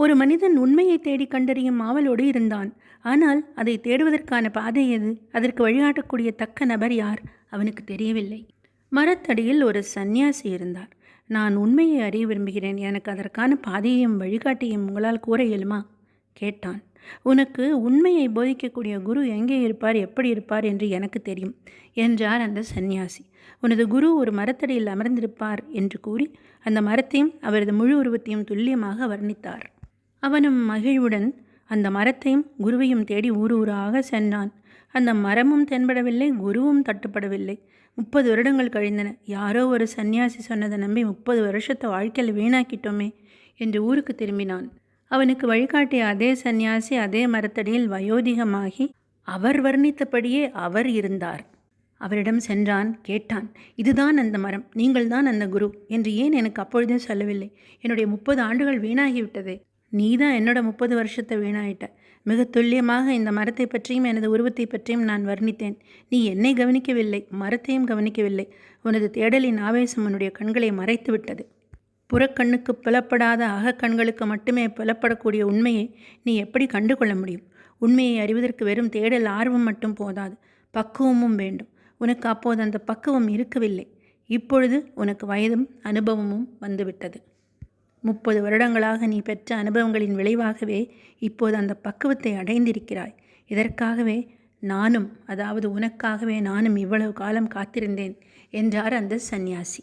ஒரு மனிதன் உண்மையை தேடி கண்டறியும் ஆவலோடு இருந்தான். ஆனால் அதை தேடுவதற்கான பாதை எது? அதற்கு வழிகாட்டக்கூடிய தக்க நபர் யார்? அவனுக்கு தெரியவில்லை. மரத்தடியில் ஒரு சந்நியாசி இருந்தார். நான் உண்மையை அறிய விரும்புகிறேன். எனக்கு அதற்கான பாதையையும் வழிகாட்டியும் உங்களால் கூற இயலுமா? கேட்டான். உனக்கு உண்மையை போதிக்கக்கூடிய குரு எங்கே இருப்பார்? எப்படி இருப்பார்? என்று எனக்கு தெரியும் என்றார் அந்த சந்நியாசி. உனது குரு ஒரு மரத்தடியில் அமர்ந்திருப்பார் என்று கூறி அந்த மரத்தையும் அவரது முழு உருவத்தையும் துல்லியமாக வர்ணித்தார். அவனும் மகிழ்வுடன் அந்த மரத்தையும் குருவையும் தேடி ஊர் ஊராக சென்றான். அந்த மரமும் தென்படவில்லை குருவும் தட்டுப்படவில்லை. முப்பது வருடங்கள் கழிந்தன. யாரோ ஒரு சந்நியாசி சொன்னதை நம்பி முப்பது வருஷத்தை வாழ்க்கையில் வீணாக்கிட்டோமே என்று ஊருக்கு திரும்பினான். அவனுக்கு வழிகாட்டிய அதே சந்நியாசி அதே மரத்தடியில் வயோதிகமாகி அவர் வர்ணித்தபடியே அவர் இருந்தார். அவரிடம் சென்றான் கேட்டான் இதுதான் அந்த மரம் நீங்கள்தான் அந்த குரு என்று ஏன் எனக்கு அப்பொழுதே சொல்லவில்லை. என்னுடைய முப்பது ஆண்டுகள் வீணாகிவிட்டதே. நீதான் என்னோட முப்பது வருஷத்தை வீணாயிட்ட. மிக துல்லியமாக இந்த மரத்தை பற்றியும் எனது உருவத்தை பற்றியும் நான் வர்ணித்தேன். நீ என்னை கவனிக்கவில்லை மரத்தையும் கவனிக்கவில்லை. உனது தேடலின் ஆவேசம் உன்னுடைய கண்களை மறைத்து விட்டது. புறக்கண்ணுக்கு புலப்படாத அகக்கண்களுக்கு மட்டுமே புலப்படக்கூடிய உண்மையை நீ எப்படி கண்டு கொள்ள முடியும்? உண்மையை அறிவதற்கு வெறும் தேடல் ஆர்வம் மட்டும் போதாது. பக்குவமும் வேண்டும். உனக்கு அப்போது அந்த பக்குவம் இருக்கவில்லை. இப்பொழுது உனக்கு வயதும் அனுபவமும் வந்துவிட்டது. முப்பது வருடங்களாக நீ பெற்ற அனுபவங்களின் விளைவாகவே இப்போது அந்த பக்குவத்தை அடைந்திருக்கிறாய். இதற்காகவே நானும் அதாவது உனக்காகவே நானும் இவ்வளவு காலம் காத்திருந்தேன் என்றார் அந்த சந்நியாசி.